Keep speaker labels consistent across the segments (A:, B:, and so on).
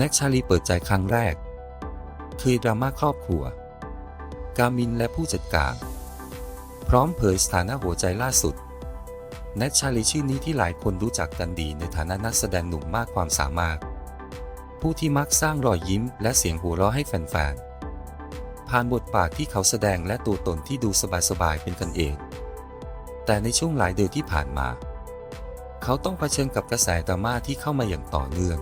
A: แน็กชาลีเปิดใจครั้งแรก คือดราม่าครอบครัว กามินและผู้จัดการ พร้อมเผยสถานะหัวใจล่าสุด แน็กชาลีชื่อนี้ที่หลายคนรู้จักกันดีในฐานะนักแสดงหนุ่มมากความสามารถ ผู้ที่มักสร้างรอยยิ้มและเสียงหัวเราะให้แฟนๆ ผ่านบทบาทที่เขาแสดงและตัวตนที่ดูสบายๆเป็นกันเอง แต่ในช่วงหลายเดือนที่ผ่านมา เขาต้องเผชิญกับกระแสดราม่าที่เข้ามาอย่างต่อเนื่อง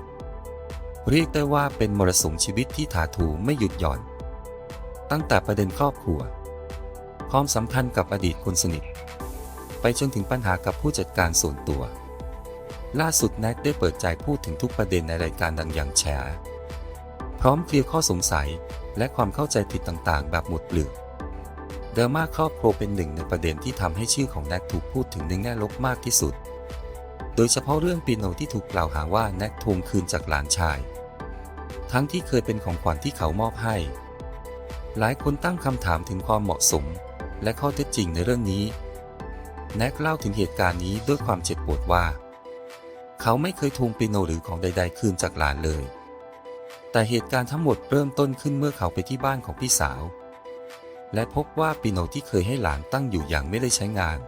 A: เรียกได้ว่าเป็นมรสุมชีวิตที่ถาโถูไม่หยุดหย่อน ตั้งแต่ประเด็นครอบครัว ความสัมพันธ์กับอดีตคนสนิท ไปจนถึงปัญหากับผู้จัดการส่วนตัว ล่าสุดแน็กได้เปิดใจพูดถึงทุกประเด็นในรายการดังอย่างแชร์ พร้อมเคลียร์ข้อสงสัยและความเข้าใจผิดต่างๆ แบบหมดเปลือกดราม่าครอบครัวเป็นหนึ่งในประเด็นที่ทำให้ชื่อของแน็กถูกพูดถึงในแง่ลบมากที่สุด โดยเฉพาะเรื่องปีโนที่ถูกกล่าวหาว่าแน็กทวงคืนจากหลานชาย ทั้งที่เคยเป็นของขวัญที่เขามอบให้ หลายคนตั้งคำถามถึงความเหมาะสม และข้อเท็จจริงในเรื่องนี้ แน็กเล่าถึงเหตุการณ์นี้ด้วยความเจ็บปวดว่า เขาไม่เคยทวงปีโนหรือของใด ๆ คืนจากหลานเลย แต่เหตุการณ์ทั้งหมดเริ่มต้นขึ้นเมื่อเขาไปที่บ้านของพี่สาว และพบว่าปีโนที่เคยให้หลานตั้งอยู่อย่างไม่ได้ใช้งาน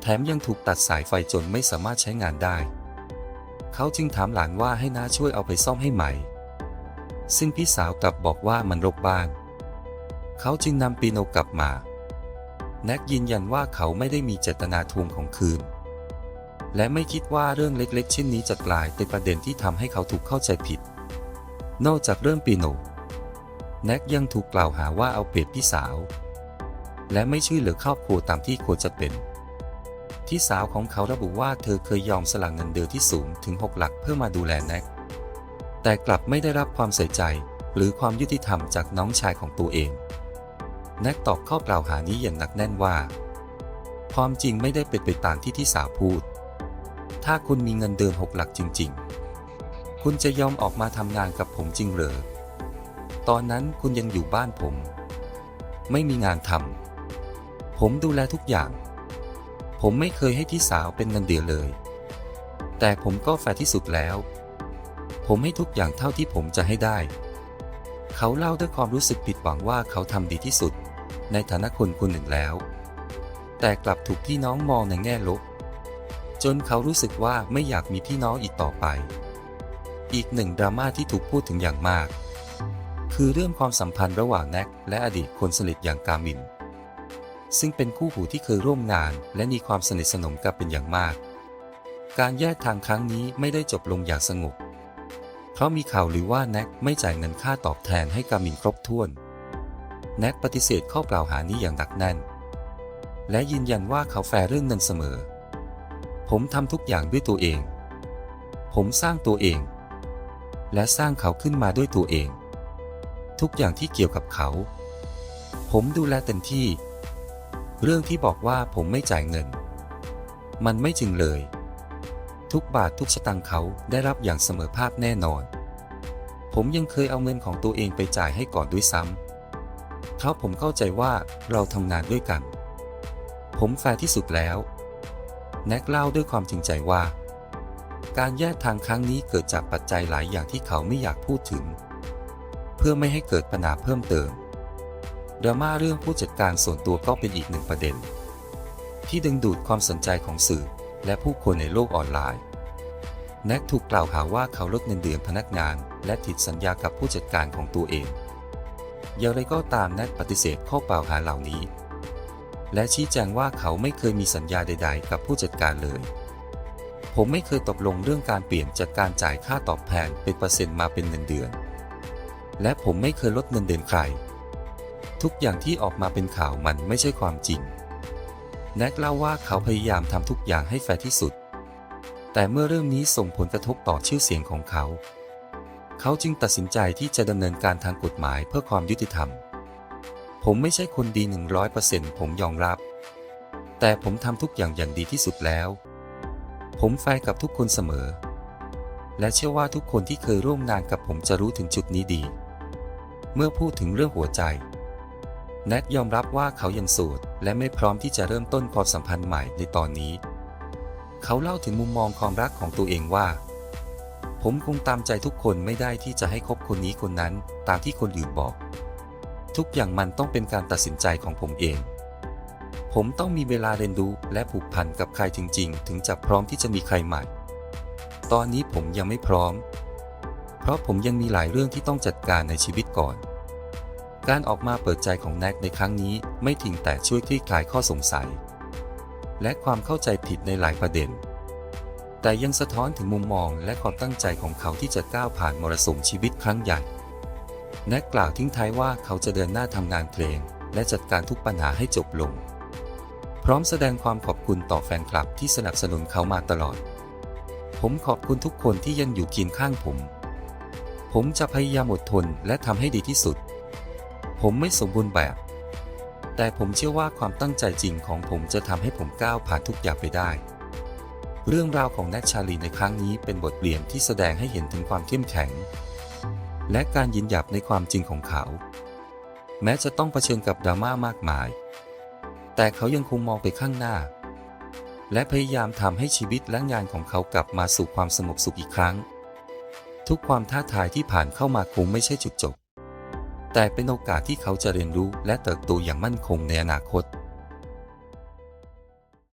A: แถมยังถูกตัดสายไฟจนไม่สามารถใช้งานได้ เขาจึงถามหลานว่าให้น้าช่วยเอาไปซ่อมให้ใหม่ ซึ่งพี่สาวกลับบอกว่ามันรกบ้านเขาจึงนำปีโนกลับมา แน็กยืนยันว่าเขาไม่ได้มีเจตนาทวงของคืน และไม่คิดว่าเรื่องเล็กๆเช่นนี้จะกลายเป็นประเด็นที่ทำให้เขาถูกเข้าใจผิด นอกจากเรื่องปีโน แน็กยังถูกกล่าวหาว่าเอาเปรียบพี่สาว และไม่ช่วยเหลือครอบครัวตามที่ควรจะเป็นที่สาวของเขาระบุว่าเธอเคยยอมสละเงินเดือนที่สูงถึง 6 หลักเพื่อมาดูแลแน็ก แต่กลับไม่ได้รับความใส่ใจ หรือความยุติธรรมจากน้องชายของตัวเอง แน็กตอบข้อกล่าวหานี้อย่างหนักแน่นว่า ความจริงไม่ได้เป็นไปตามที่ที่สาวพูด ถ้าคุณมีเงินเดือนหกหลักจริง ๆ คุณจะยอมออกมาทำงานกับผมจริงเหรอ ตอนนั้นคุณยังอยู่บ้านผม ไม่มีงานทำผมดูแลทุกอย่าง ผมไม่เคยให้พี่สาวเป็นเงินเดือนเลย แต่ผมก็แฟร์ที่สุดแล้ว ผมให้ทุกอย่างเท่าที่ผมจะให้ได้ เขาเล่าด้วยความรู้สึกผิดหวังว่าเขาทำดีที่สุด ในฐานะคนคนหนึ่งแล้ว แต่กลับถูกพี่น้องมองในแง่ลบ จนเขารู้สึกว่าไม่อยากมีพี่น้องอีกต่อไป อีกหนึ่งดราม่าที่ถูกพูดถึงอย่างมาก คือเรื่องความสัมพันธ์ระหว่างแน็กและอดีตคนสนิทอย่างกามิน ซึ่งเป็นคู่หูที่เคยร่วมงาน และมีความสนิทสนมกันเป็นอย่างมาก การแยกทางครั้งนี้ไม่ได้จบลงอย่างสงบ เพราะมีข่าวหรือว่าแน็กไม่จ่ายเงินค่าตอบแทนให้กามินครบถ้วน แน็กปฏิเสธข้อกล่าวหานี้อย่างหนักแน่น และยืนยันว่าเขาแฟร์เรื่องเงินเสมอ ผมทำทุกอย่างด้วยตัวเอง ผมสร้างตัวเอง และสร้างเขาขึ้นมาด้วยตัวเอง ทุกอย่างที่เกี่ยวกับเขา ผมดูแลเต็มที่ เรื่องที่บอกว่าผมไม่จ่ายเงิน มันไม่จริงเลย ทุกบาททุกสตางค์เขาได้รับอย่างเสมอภาคแน่นอน ผมยังเคยเอาเงินของตัวเองไปจ่ายให้ก่อนด้วยซ้ำเพราะผมเข้าใจว่าเราทำงานด้วยกัน ผมแฟร์ที่สุดแล้ว แน็กเล่าด้วยความจริงใจว่า การแยกทางครั้งนี้เกิดจากปัจจัยหลายอย่างที่เขาไม่อยากพูดถึง เพื่อไม่ให้เกิดปัญหาเพิ่มเติมดราม่าเรื่องผู้จัดการส่วนตัวก็เป็นอีกหนึ่งประเด็น ที่ดึงดูดความสนใจของสื่อ และผู้คนในโลกออนไลน์ แน็กถูกกล่าวหาว่าเขาลดเงินเดือนพนักงาน และผิดสัญญากับผู้จัดการของตัวเอง อย่างไรก็ตามแน็กปฏิเสธข้อกล่าวหาเหล่านี้ และชี้แจงว่าเขาไม่เคยมีสัญญาใด ๆ กับผู้จัดการเลย ผมไม่เคยตกลงเรื่องการเปลี่ยนจากการจ่ายค่าตอบแทนเป็นเปอร์เซ็นต์มาเป็นเงินเดือน และผมไม่เคยลดเงินเดือนใคร ทุกอย่างที่ออกมาเป็นข่าวมันไม่ใช่ความจริง แน็กเล่าว่าเขาพยายามทำทุกอย่างให้แฟร์ที่สุด แต่เมื่อเรื่องนี้ส่งผลกระทบต่อชื่อเสียงของเขา เขาจึงตัดสินใจที่จะดำเนินการทางกฎหมายเพื่อความยุติธรรม ผมไม่ใช่คนดี 100%ผมยอมรับ แต่ผมทำทุกอย่างอย่างดีที่สุดแล้ว ผมแฟร์กับทุกคนเสมอ และเชื่อว่าทุกคนที่เคยร่วมงานกับผมจะรู้ถึงจุดนี้ดี เมื่อพูดถึงเรื่องหัวใจ แน็กยอมรับว่าเขายังโสดและไม่พร้อมที่จะเริ่มต้นความสัมพันธ์ใหม่ในตอนนี้ เขาเล่าถึงมุมมองความรักของตัวเองว่า ผมคงตามใจทุกคนไม่ได้ที่จะให้คบคนนี้คนนั้นตามที่คนอื่นบอก ทุกอย่างมันต้องเป็นการตัดสินใจของผมเอง ผมต้องมีเวลาเรียนรู้และผูกพันกับใครจริง ๆ ถึงจะพร้อมที่จะมีใครใหม่ ตอนนี้ผมยังไม่พร้อม เพราะผมยังมีหลายเรื่องที่ต้องจัดการในชีวิตก่อน การออกมาเปิดใจของแน็กในครั้งนี้ไม่ทิ้งแต่ช่วยคลี่คลายข้อสงสัย และความเข้าใจผิดในหลายประเด็น แต่ยังสะท้อนถึงมุมมองและความตั้งใจของเขาที่จะก้าวผ่านมรสุมชีวิตครั้งใหญ่แน็กกล่าวทิ้งท้ายว่าเขาจะเดินหน้าทำงานเพลง และจัดการทุกปัญหาให้จบลง พร้อมแสดงความขอบคุณต่อแฟนคลับที่สนับสนุนเขามาตลอด ผมขอบคุณทุกคนที่ยังอยู่เคียงข้างผม ผมจะพยายามอดทนและทำให้ดีที่สุด ผมไม่สมบูรณ์แบบ แต่ผมเชื่อว่าความตั้งใจจริงของผมจะทำให้ผมก้าวผ่านทุกอย่างไปได้ เรื่องราวของแนทชาลีในครั้งนี้เป็นบทเรียนที่แสดงให้เห็นถึงความเข้มแข็ง และการยืนหยัดในความจริงของเขา แม้จะต้องเผชิญกับดราม่ามากมาย แต่เขายังคงมองไปข้างหน้า และพยายามทำให้ชีวิตและงานของเขากลับมาสู่ความสงบสุขอีกครั้ง ทุกความท้าทายที่ผ่านเข้ามาคงไม่ใช่จุดจบ แต่เป็นโอกาสที่เขาจะเรียนรู้และเติบโตอย่างมั่นคงในอนาคต